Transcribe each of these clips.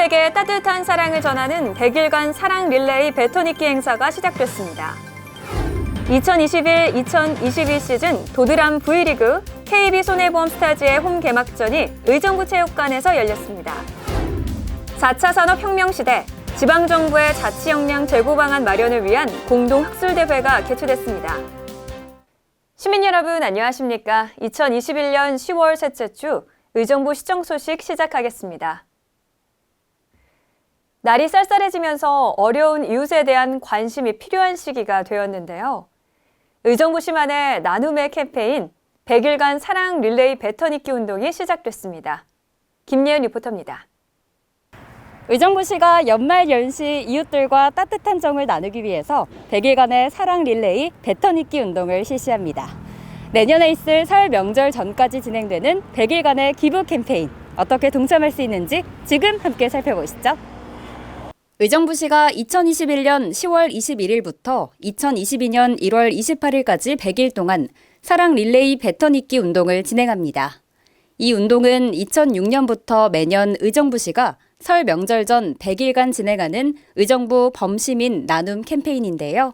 이웃에게 따뜻한 사랑을 전하는 100일간 사랑 릴레이 배터니기 행사가 시작됐습니다. 2021-2022 시즌 도드람 V리그 KB 손해보험 스타즈의 홈 개막전이 의정부 체육관에서 열렸습니다. 4차 산업혁명 시대 지방정부의 자치 역량 제고 방안 마련을 위한 공동 학술 대회가 개최됐습니다. 시민 여러분 안녕하십니까? 2021년 10월 셋째 주 의정부 시정 소식 시작하겠습니다. 날이 쌀쌀해지면서 어려운 이웃에 대한 관심이 필요한 시기가 되었는데요. 의정부 시만의 나눔의 캠페인 100일간 사랑 릴레이 배터니기 운동이 시작됐습니다. 김예은 리포터입니다. 의정부시가 연말 연시 이웃들과 따뜻한 정을 나누기 위해서 100일간의 사랑 릴레이 배터니기 운동을 실시합니다. 내년에 있을 설 명절 전까지 진행되는 100일간의 기부 캠페인 어떻게 동참할 수 있는지 지금 함께 살펴보시죠. 의정부시가 2021년 10월 21일부터 2022년 1월 28일까지 100일 동안 사랑 릴레이 배터니기 운동을 진행합니다. 이 운동은 2006년부터 매년 의정부시가 설 명절 전 100일간 진행하는 의정부 범시민 나눔 캠페인인데요.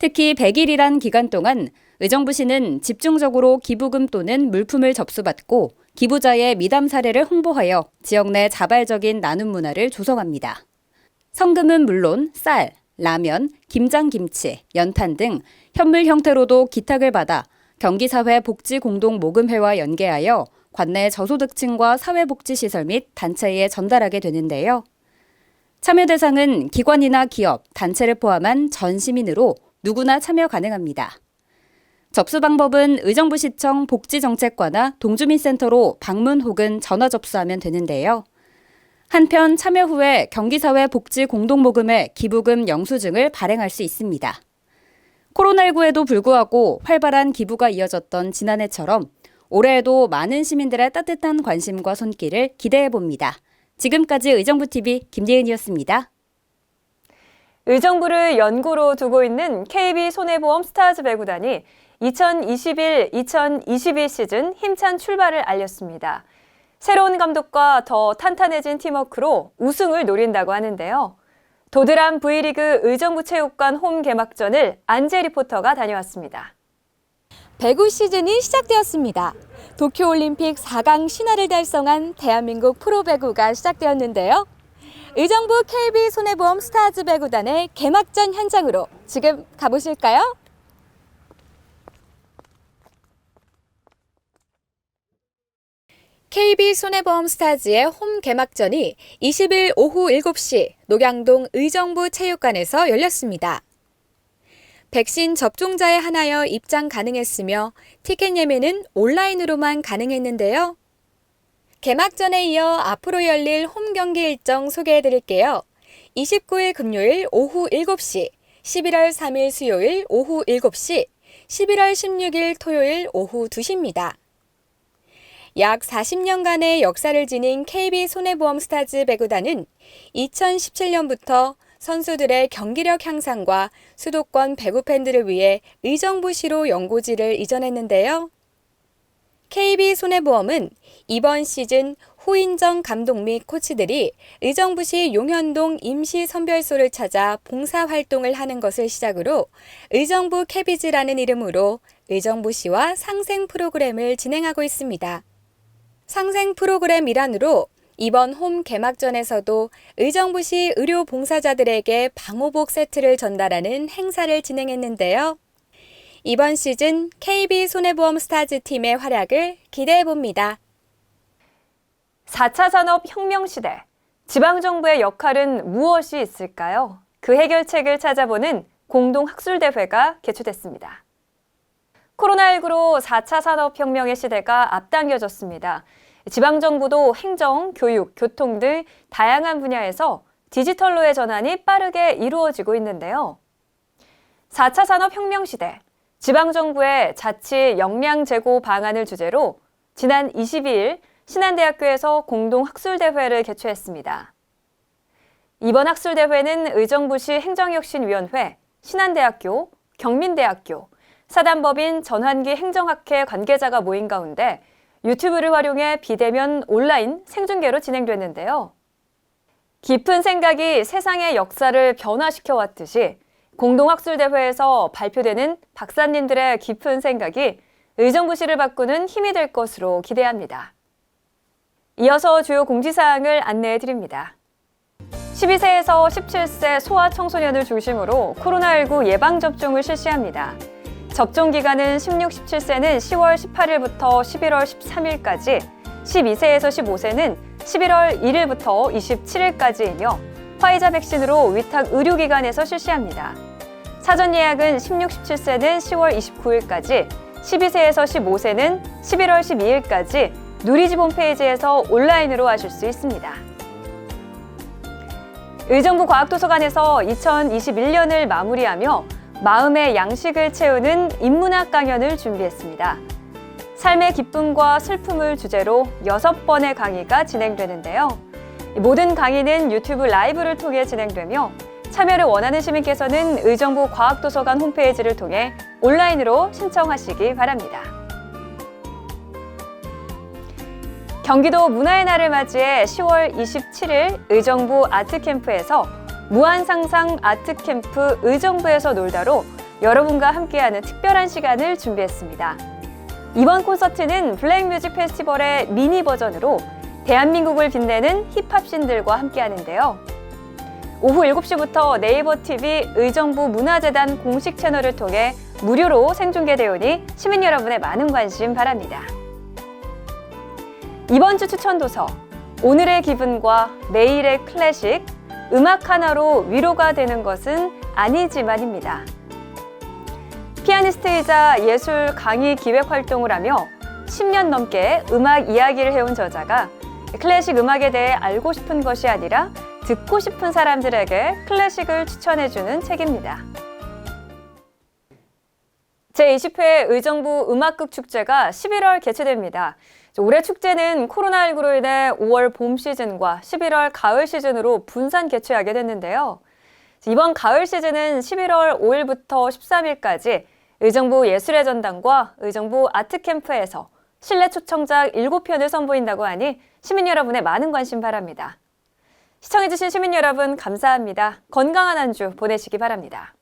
특히 100일이란 기간 동안 의정부시는 집중적으로 기부금 또는 물품을 접수받고 기부자의 미담 사례를 홍보하여 지역 내 자발적인 나눔 문화를 조성합니다. 성금은 물론 쌀, 라면, 김장김치, 연탄 등 현물 형태로도 기탁을 받아 경기사회 복지공동모금회와 연계하여 관내 저소득층과 사회복지시설 및 단체에 전달하게 되는데요. 참여 대상은 기관이나 기업, 단체를 포함한 전 시민으로 누구나 참여 가능합니다. 접수 방법은 의정부시청 복지정책과나 동주민센터로 방문 혹은 전화 접수하면 되는데요. 한편 참여 후에 경기사회 복지 공동모금의 기부금 영수증을 발행할 수 있습니다. 코로나19에도 불구하고 활발한 기부가 이어졌던 지난해처럼 올해에도 많은 시민들의 따뜻한 관심과 손길을 기대해 봅니다. 지금까지 의정부TV 김예은이었습니다. 의정부를 연구로 두고 있는 KB 손해보험 스타즈 배구단이 2021-2022 시즌 힘찬 출발을 알렸습니다. 새로운 감독과 더 탄탄해진 팀워크로 우승을 노린다고 하는데요. 도드람 V리그 의정부 체육관 홈 개막전을 안재 리포터가 다녀왔습니다. 배구 시즌이 시작되었습니다. 도쿄올림픽 4강 신화를 달성한 대한민국 프로배구가 시작되었는데요. 의정부 KB 손해보험 스타즈 배구단의 개막전 현장으로 지금 가보실까요? KB 손해보험 스타즈의 홈 개막전이 20일 오후 7시 녹양동 의정부 체육관에서 열렸습니다. 백신 접종자에 한하여 입장 가능했으며 티켓 예매는 온라인으로만 가능했는데요. 개막전에 이어 앞으로 열릴 홈 경기 일정 소개해 드릴게요. 29일 금요일 오후 7시, 11월 3일 수요일 오후 7시, 11월 16일 토요일 오후 2시입니다. 약 40년간의 역사를 지닌 KB 손해보험 스타즈 배구단은 2017년부터 선수들의 경기력 향상과 수도권 배구 팬들을 위해 의정부시로 연고지를 이전했는데요. KB 손해보험은 이번 시즌 호인정 감독 및 코치들이 의정부시 용현동 임시 선별소를 찾아 봉사 활동을 하는 것을 시작으로 의정부 캐비즈라는 이름으로 의정부시와 상생 프로그램을 진행하고 있습니다. 상생 프로그램 일환으로 이번 홈 개막전에서도 의정부시 의료 봉사자들에게 방호복 세트를 전달하는 행사를 진행했는데요. 이번 시즌 KB 손해보험 스타즈 팀의 활약을 기대해 봅니다. 4차 산업 혁명 시대, 지방정부의 역할은 무엇이 있을까요? 그 해결책을 찾아보는 공동학술대회가 개최됐습니다. 코로나19로 4차 산업혁명의 시대가 앞당겨졌습니다. 지방정부도 행정, 교육, 교통 등 다양한 분야에서 디지털로의 전환이 빠르게 이루어지고 있는데요. 4차 산업혁명 시대, 지방정부의 자치 역량 제고 방안을 주제로 지난 22일 신한대학교에서 공동학술대회를 개최했습니다. 이번 학술대회는 의정부시 행정혁신위원회, 신한대학교, 경민대학교, 사단법인 전환기 행정학회 관계자가 모인 가운데 유튜브를 활용해 비대면 온라인 생중계로 진행됐는데요. 깊은 생각이 세상의 역사를 변화시켜 왔듯이 공동학술대회에서 발표되는 박사님들의 깊은 생각이 의정부시를 바꾸는 힘이 될 것으로 기대합니다. 이어서 주요 공지사항을 안내해 드립니다. 12세에서 17세 소아 청소년을 중심으로 코로나19 예방접종을 실시합니다. 접종 기간은 16, 17세는 10월 18일부터 11월 13일까지, 12세에서 15세는 11월 1일부터 27일까지이며 화이자 백신으로 위탁 의료기관에서 실시합니다. 사전 예약은 16, 17세는 10월 29일까지, 12세에서 15세는 11월 12일까지 누리집 홈페이지에서 온라인으로 하실 수 있습니다. 의정부 과학도서관에서 2021년을 마무리하며 마음의 양식을 채우는 인문학 강연을 준비했습니다. 삶의 기쁨과 슬픔을 주제로 여섯 번의 강의가 진행되는데요. 모든 강의는 유튜브 라이브를 통해 진행되며 참여를 원하는 시민께서는 의정부 과학도서관 홈페이지를 통해 온라인으로 신청하시기 바랍니다. 경기도 문화의 날을 맞이해 10월 27일 의정부 아트캠프에서 무한상상 아트캠프 의정부에서 놀다로 여러분과 함께하는 특별한 시간을 준비했습니다. 이번 콘서트는 블랙뮤직 페스티벌의 미니 버전으로 대한민국을 빛내는 힙합신들과 함께하는데요. 오후 7시부터 네이버 TV 의정부 문화재단 공식 채널을 통해 무료로 생중계되오니 시민 여러분의 많은 관심 바랍니다. 이번 주 추천 도서 오늘의 기분과 내일의 클래식 음악 하나로 위로가 되는 것은 아니지만입니다. 피아니스트이자 예술 강의 기획 활동을 하며 10년 넘게 음악 이야기를 해온 저자가 클래식 음악에 대해 알고 싶은 것이 아니라 듣고 싶은 사람들에게 클래식을 추천해주는 책입니다. 제20회 의정부 음악극 축제가 11월 개최됩니다. 올해 축제는 코로나19로 인해 5월 봄 시즌과 11월 가을 시즌으로 분산 개최하게 됐는데요. 이번 가을 시즌은 11월 5일부터 13일까지 의정부 예술의 전당과 의정부 아트캠프에서 실내 초청작 7편을 선보인다고 하니 시민 여러분의 많은 관심 바랍니다. 시청해주신 시민 여러분 감사합니다. 건강한 한 주 보내시기 바랍니다.